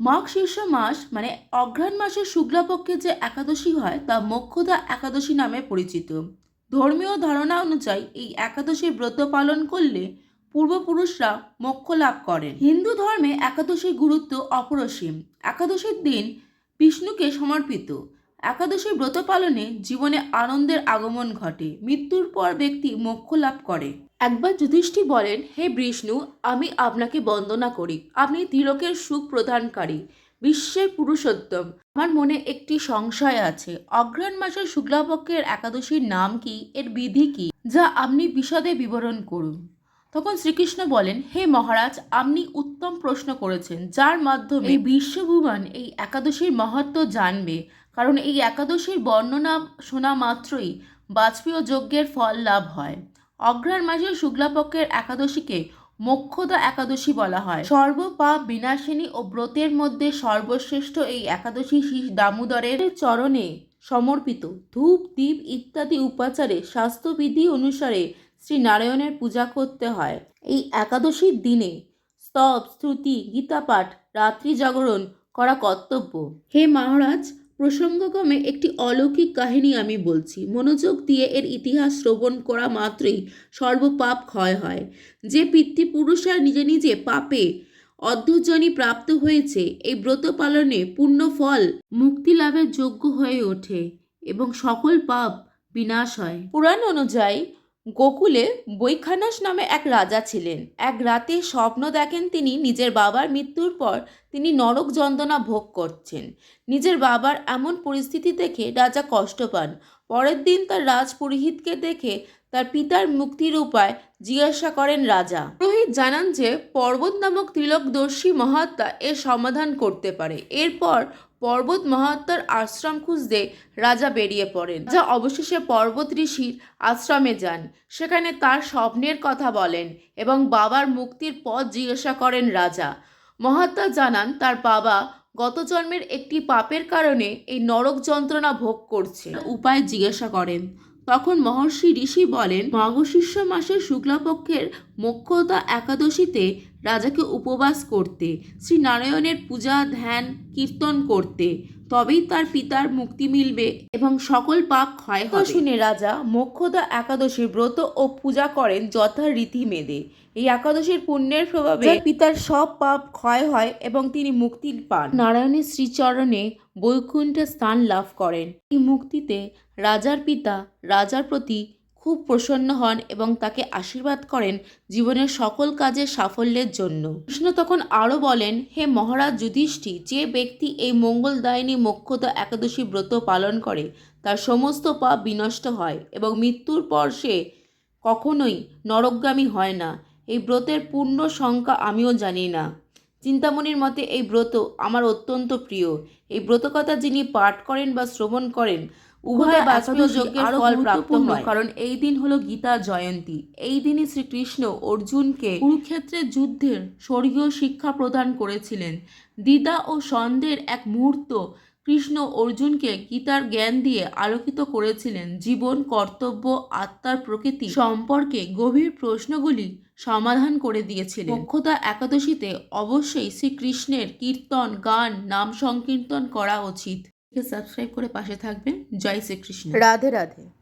মাঘ শীর্ষ মাস মানে অঘ্রাণ মাসের শুক্লাপক্ষে যে একাদশী হয়, তা মোক্ষদা একাদশী নামে পরিচিত। ধর্মীয় ধারণা অনুযায়ী এই একাদশী ব্রত পালন করলে পূর্বপুরুষরা মোক্ষ লাভ করেন। হিন্দু ধর্মে একাদশীর গুরুত্ব অপরসীম। একাদশীর দিন বিষ্ণুকে সমর্পিত। একাদশীর ব্রত পালনে জীবনে আনন্দের আগমন ঘটে। মৃত্যুর পর ব্যক্তি মোক্ষ লাভ করে। একবার যুধিষ্ঠি বলেন, হে বিষ্ণু, আমি আপনাকে বন্দনা করি। আপনি তিলকের সুখ প্রদানকারী, বিশ্বের পুরুষোত্তম। আমার মনে একটি সংশয় আছে। অঘ্রাণ মাসের শুক্লাপক্ষের একাদশীর নাম কি? এর বিধি কি? যা আপনি বিশদে বিবরণ করুন। তখন শ্রীকৃষ্ণ বলেন, হে মহারাজ, আপনি উত্তম প্রশ্ন করেছেন, যার মাধ্যমে বিশ্বভুবন এই একাদশীর মহত্ব জানবে। কারণ এই একাদশীর বর্ণনা শোনা মাত্রই বাজপেয় যজ্ঞের ফল লাভ হয়। অঘ্রাণ মাসের শুক্লাপক্ষের একাদশীকে মোক্ষদা একাদশী বলা হয়। সর্বপাপ বিনাশিনী ও ব্রতের মধ্যে সর্বশ্রেষ্ঠ এই একাদশী শ্রী দামোদরের চরণে সমর্পিত। ধূপ দ্বীপ ইত্যাদি উপাচারে স্বাস্থ্যবিধি অনুসারে শ্রী নারায়ণের পূজা করতে হয়। এই একাদশীর দিনে স্তব, স্তুতি, গীতাপাঠ, রাত্রি জাগরণ করা কর্তব্য। হে মহারাজ প্রসঙ্গক্রমে একটি অলৌকিক কাহিনী আমি বলছি। মনোযোগ দিয়ে এর ইতিহাস শ্রবণ করা মাত্রই সর্বপাপ ক্ষয় হয়। যে পিতৃপুরুষরা নিজে নিজে পাপে অর্ধজনী প্রাপ্ত হয়েছে, এই ব্রত পালনে পূর্ণ ফল মুক্তি লাভের যোগ্য হয়ে ওঠে এবং সকল পাপ বিনাশ হয়। পুরাণ অনুযায়ী গোকুলে বৈখানস নামে এক রাজা ছিলেন। এক রাতে স্বপ্ন দেখেন তিনি নিজের বাবার মৃত্যুর পর তিনি নরক যন্ত্রণা ভোগ করছেন। নিজের বাবার এমন পরিস্থিতি দেখে রাজা কষ্ট পান। পরের দিন তার রাজপুরোহিতকে দেখে তার পিতার মুক্তির উপায় জিজ্ঞাসা করেন রাজা। পুরোহিত জানান যে পর্বত নামক ত্রিলোকদর্শী মহাত্মা এর সমাধান করতে পারে। এরপর পর্বত মহাত্মার আশ্রম খুঁজতে রাজা বেরিয়ে পড়েন। যা অবশেষে পর্বত ঋষির আশ্রমে যান। সেখানে তার স্বপ্নের কথা বলেন এবং বাবার মুক্তির পথ জিজ্ঞাসা করেন রাজা। মহাত্মা জানান, তার বাবা গত জন্মের একটি পাপের কারণে এই নরক যন্ত্রণা ভোগ করছে। উপায় জিজ্ঞাসা করেন তখন মহর্ষি ঋষি বলেন মগশিষ্য মাসের শুক্লাপক্ষের মোক্ষতা একাদশীতে রাজাকে উপবাস করতে, শ্রীনারায়ণের পূজা, ধ্যান, কীর্তন করতে তবেই তার পিতার মুক্তি মিলবে এবং সকল পাপ ক্ষয় হবে। শুনে রাজা মোক্ষদা একাদশীর ব্রত ও পূজা করেন যথারীতি মেদে এই একাদশীর পুণ্যের প্রভাবে পিতার সব পাপ ক্ষয় হয় এবং তিনি মুক্তি পান। নারায়ণের শ্রীচরণে বৈকুণ্ঠে স্থান লাভ করেন। এই মুক্তিতে রাজার পিতা রাজার প্রতি খুব প্রসন্ন হন এবং তাকে আশীর্বাদ করেন জীবনের সকল কাজে সাফল্যের জন্য। কৃষ্ণ তখন আরও বলেন, হে মহারাজ যুধিষ্ঠি যে ব্যক্তি এই মঙ্গলদায়িনী মোক্ষদা একাদশী ব্রত পালন করে, তার সমস্ত পাপ বিনষ্ট হয় এবং মৃত্যুর পর সে কখনোই নরকগামী হয় না। এই ব্রতের পূর্ণ সংখ্যা আমিও জানি না। চিন্তামণির মতে এই ব্রত আমার অত্যন্ত প্রিয়। এই ব্রতকথা যিনি পাঠ করেন বা শ্রবণ করেন উভয় বাজপেয় যজ্ঞের ফল প্রাপ্ত হয়? কারণ এই দিন হলো গীতা জয়ন্তী। এই দিনই শ্রীকৃষ্ণ অর্জুনকে কুরুক্ষেত্রের যুদ্ধের স্বর্গীয় শিক্ষা প্রদান করেছিলেন। দ্বিধা ও সন্দেহের এক মুহূর্ত কৃষ্ণ অর্জুনকে গীতার জ্ঞান দিয়ে আলোকিত করেছিলেন। জীবন কর্তব্য আত্মার প্রকৃতি সম্পর্কে গভীর প্রশ্নগুলি সমাধান করে দিয়েছিলেন। মোক্ষদা একাদশীতে অবশ্যই শ্রীকৃষ্ণের কীর্তন গান নাম সংকীর্তন করা উচিত। সাবস্ক্রাইব করে পাশে থাকবেন। জয় শ্রীকৃষ্ণ। রাধে রাধে।